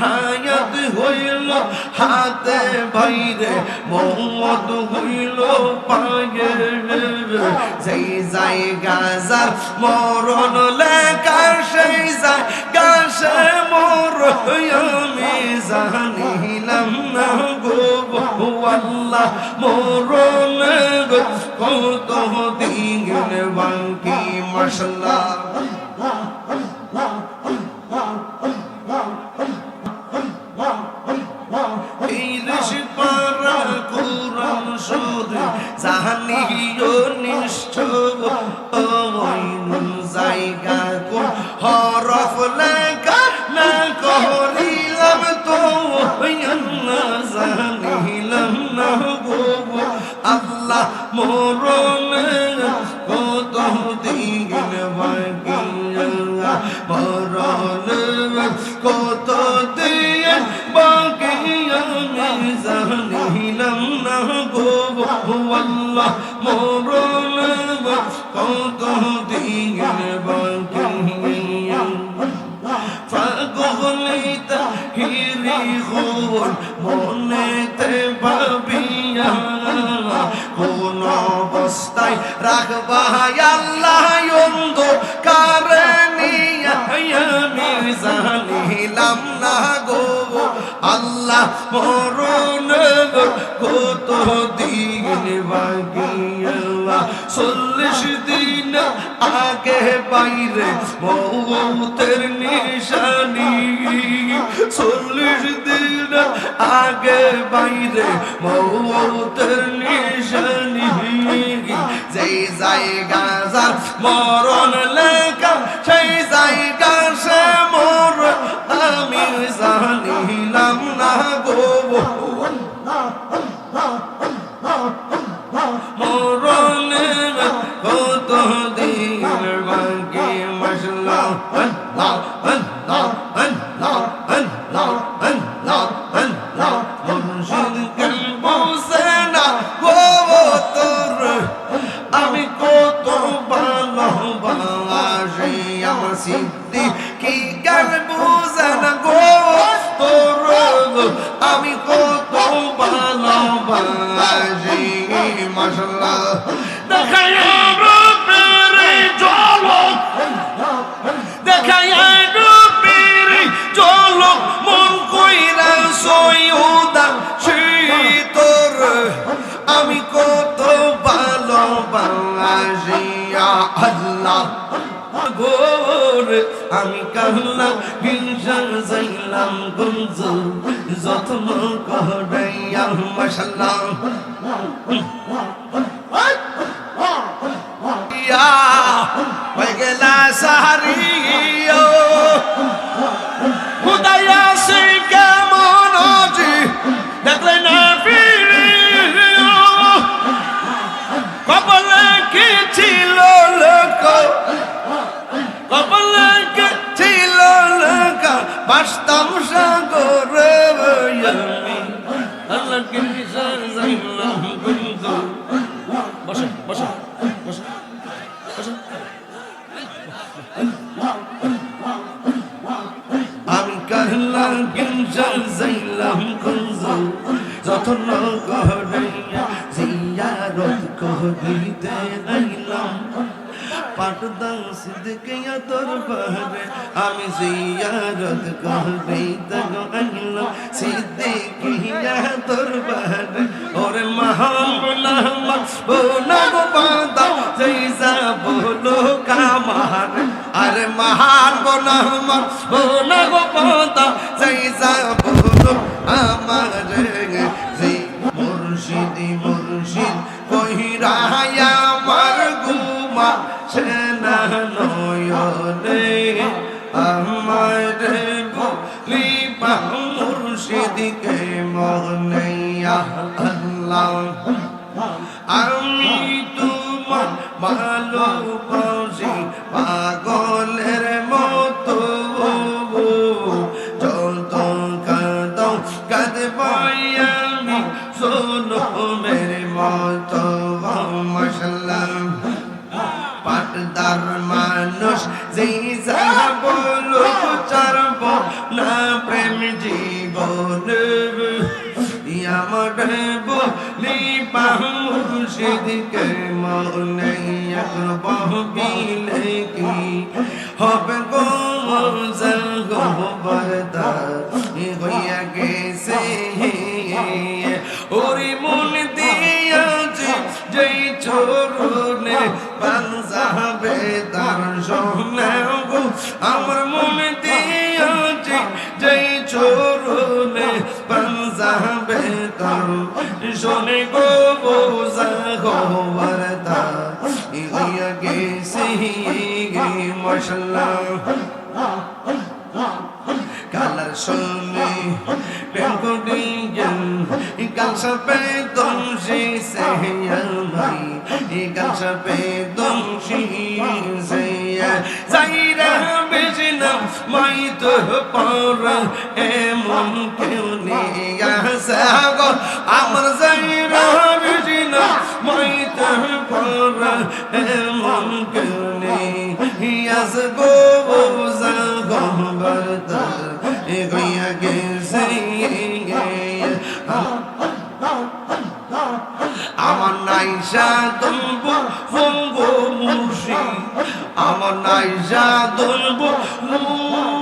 হায়াত হইল, হাতে বাইরে মোহাম্মদ হইল পায়ে সেই জায়গা যার মরণ লেখা, সেই জায়গা সে মর আমি জানিলাম না গো আল্লাহ। মরণ কত দিন বাকি মশলা মনেতে ভাবিয়া কোন অবস্থায় রাখবা আল্লাহ কারণিয়া আমি জানিলাম না গো, আল্লাহ মরণ কত দিন বাকি আল্লাহ, চল্লিশ দিন আগে বাইরে মৌতের নিশানি। চল্লিশ দিন আগে বাইরে মৌতের নিশানি। যেই জায়গা যার মরণ লেখা আল্লাহ গোর আমি কাহলা হিংসার যাইলাম গুঞ্জ, যত্ন করাইয়া মশাল্লাহ গেলা সাহারিও। হুদায়া সে কেমন আজি, দেখলে না ফিরিও। কপালে কি পাটদান সিদ্দিকিয়া দরবারে আমি জিয়ারত করিতে আইলাম সিদ্দিকিয়া দরবারে। ওরে মহামনা বোনা গো বাদা জৈসা বলো কামার। আরে মহান বোনা বোনা গো বাদা জৈসা বলো আমার। জি, মুর্শিদি, মুর্শিদ কহিরায় আমার। গুমা না নয়নে আমার বলি মুর্শিদিকে মনে আল্লাহ আমি তোমার ভালোবাসি না প্রেম জীবন। আমার বলি মুর্শিদকে মনে বহিলে কি? হবে গো জল গো গেছে শোনে গো বোঝা গোবরদা হইয়া গেছে মশলা। কালার সঙ্গে প্রেম করিয়েন কালসা পে দমশি সে আমাই কালসা পে দমশি সে যাইরা বেজনা মাই তো পর এমন কেউ আসে আমার যাইরা বেজনা মাই তো পর এমন কেউ আস গো বোঝা গো। বরদা এ গইয়া গেছে, আমার নাইসা দলব ফঙ্গ মুর্শি। আমার নাইসা দলব কি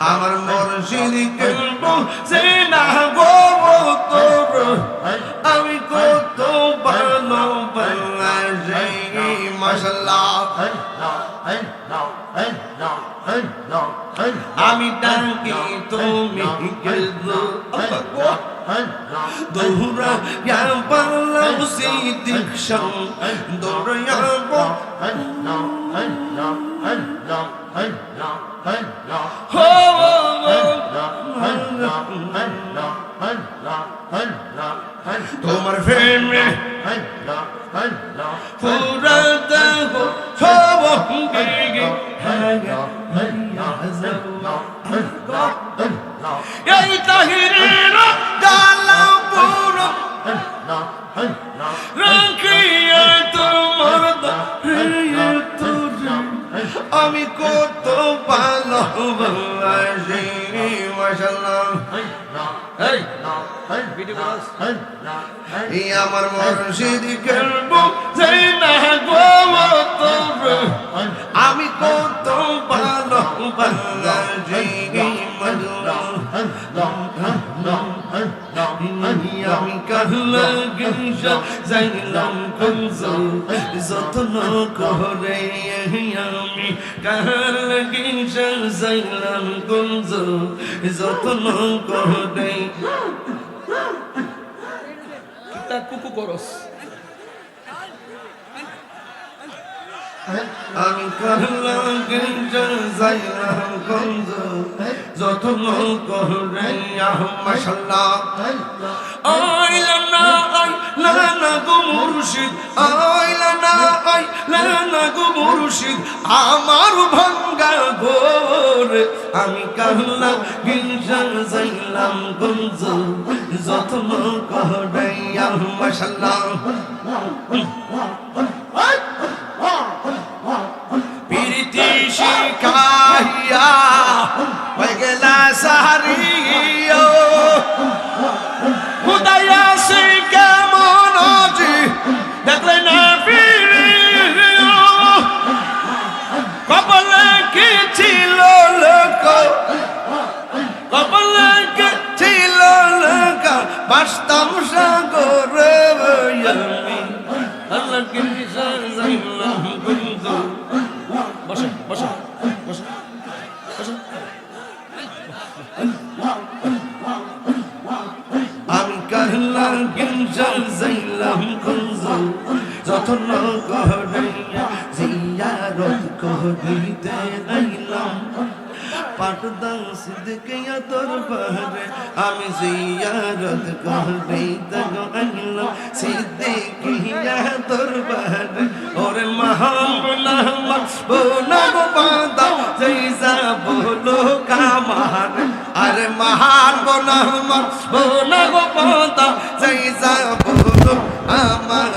আমার সে না গো তোর আমি কত ভালোবাসি মাশাআল্লাহ। আমি ডাকি, তুমি গেলো দৌড়া ইয়া পাল্লাম সিদ্দিকশম দৌড়া ইয়া হো তোমার প্রেমে পুরা দেহ সব এই তাহিরের গালা পুরো রাখিয়া তোমার আমি কত ভালোবাসি, মাশাআল্লাহ। এই আমার মুর্শিদ করব সেই না গো আমি কত ভালোবাসি মজনু আমি কাহলা গিসা যাইলাম কুঞ্জ যত্ন করে আমি কাহলা গিসা যাইলাম কুঞ্জ যত্ন করে তা কুকু করস আমি কাহলা গিসা যাইলাম কুঞ্জ মাশাল্লাহ আইলা না গো মুর্শিদ আইলা না গো মুর্শিদ। আমার ভাঙ্গা ঘোর আমি কাহলা গিঞ্জা যাইলাম গঞ্জ। যত্ন করাইয়া মাশাল্লাহ পিছা করে আল্লাহকে পিছা যাইলাম বন্ধু বসে বসে। বসে আমি কাহিলাম গিঞ্জাল যাইলাম বন্ধু যত নগরে জিয়ারত করিতে নাই পাটদা সিদ্দিকিয়া দরবারে আমি জিয়ারত করিতে আইলাম সিদ্দিকিয়া দরবারে ওরে মহান নাম বোনা গো বান্দা জৈসা বলো কামার। আরে মহান বোনা বোনা গো বান্দা জৈসা বলো আমার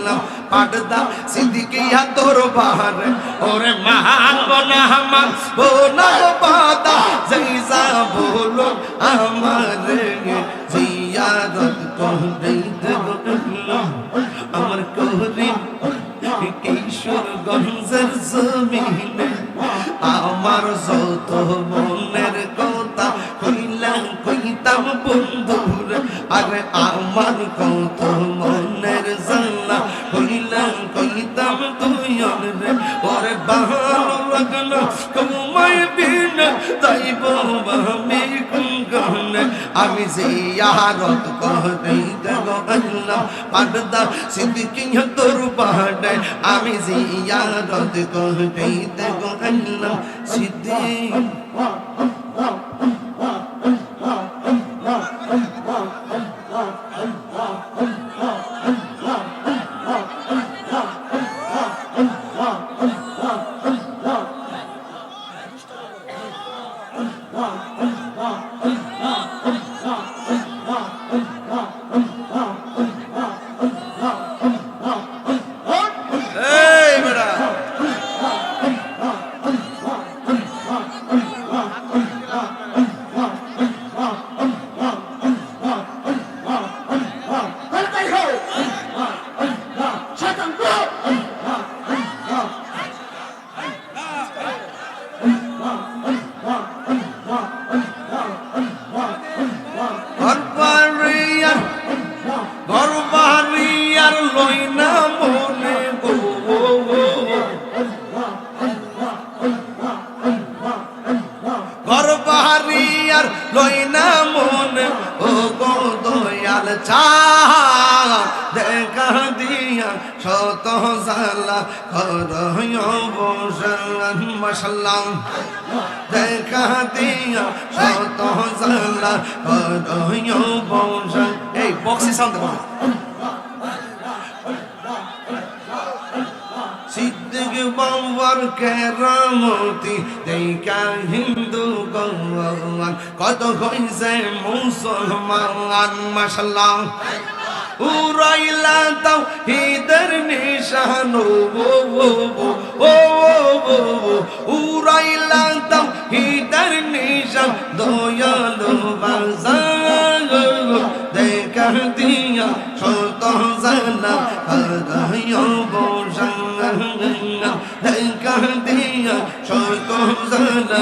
গইলাম পাটদা সিদ্দিকিয়া দরবারে। ওরে মহান বনা আমার বোনা বাদা বলো আমার জিয়ারত করিতে গইলাম আমার জমিনে, আমার যত মনের কথা কইলাম দাম বন্ধুর, আরে আমার কত মনের জানা হইলাম কইতাম তুই রে ওরে বাহার লাগল তোমায় বিন তাই আমি আমি যে ইয়ারত করি দেখো আল্লাহ পাডদা সিদ্দিকি তোর পাহাড়ে আমি যে ইয়ারত করি দেখো আল্লাহ সিদ্দিক। দেখা দিয়া শত জালা করয় বসন এই বক্সি সাউন্ড দেবো সিদ্দিক বাবার কেরামতি দেখা হিন্দু গৌয়ান কত হইছে মুসলমান মাশাল্লাহ উড়াইলা তাও হিদের নিশান। ও উড়াইলা তাও হিদের নিশান। দয়ালু বাজার, দেখা দিয়া শত জানা হৃদয় বোঝান দেখা দিয়া শত জানা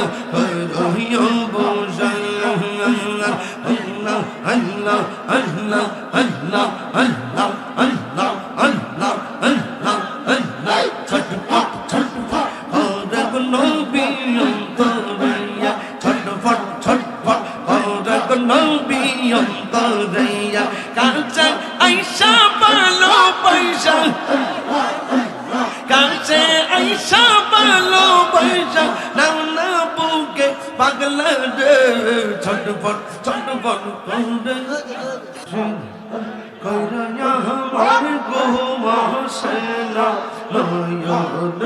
নবী অন্তরিয়া কাঁচা আইসা পালো পয়সা। কাছে আইসা পালো পয়সা, নাও না বুকে পাগলা রে ছটফট ছটফট করে। কইরা আমার গো মহসেনা নয়নে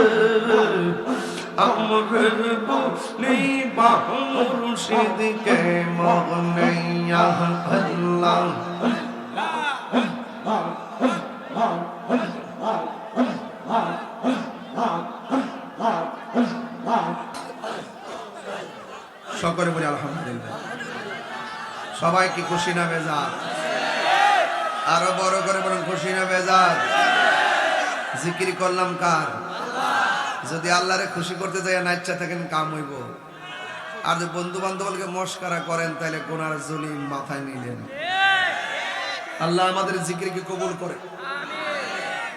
আমরের বলি বাহুরশিদকে মগনাইয়া আল্লাহ। সকলে বলি আলহামদুলিল্লাহ। সবাই কি খুশি না বেজার? আরও বড় করে বলুন, খুশি না বেজার? জিকির করলাম কার? যদি আল্লাহরে খুশি করতে যাই না ইচ্ছা থাকেন, কাম হইব। আর যদি বন্ধু বান্ধবকে মস্কারা করেন তাহলে কোনার জলিম মাথায় নিলেন। আল্লাহ আমাদের জিকিরকে কবুল করে।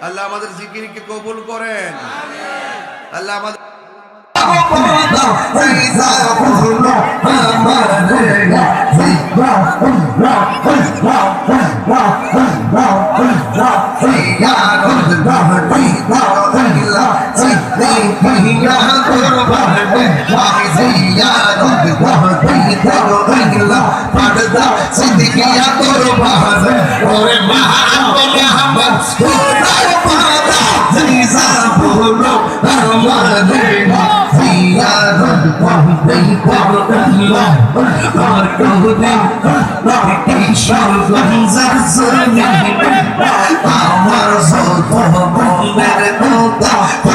আল্লাহ আমাদের জিকিরকে কবুল করেন। আল্লাহ আমাদের Yeah. জিন্দি বিনা কুরবানি ভাই জিয়ারত ওয়াহি করো রইলা পর্দা সিদ্দিকিয়া কুরবানি ওরে মাহাব আমার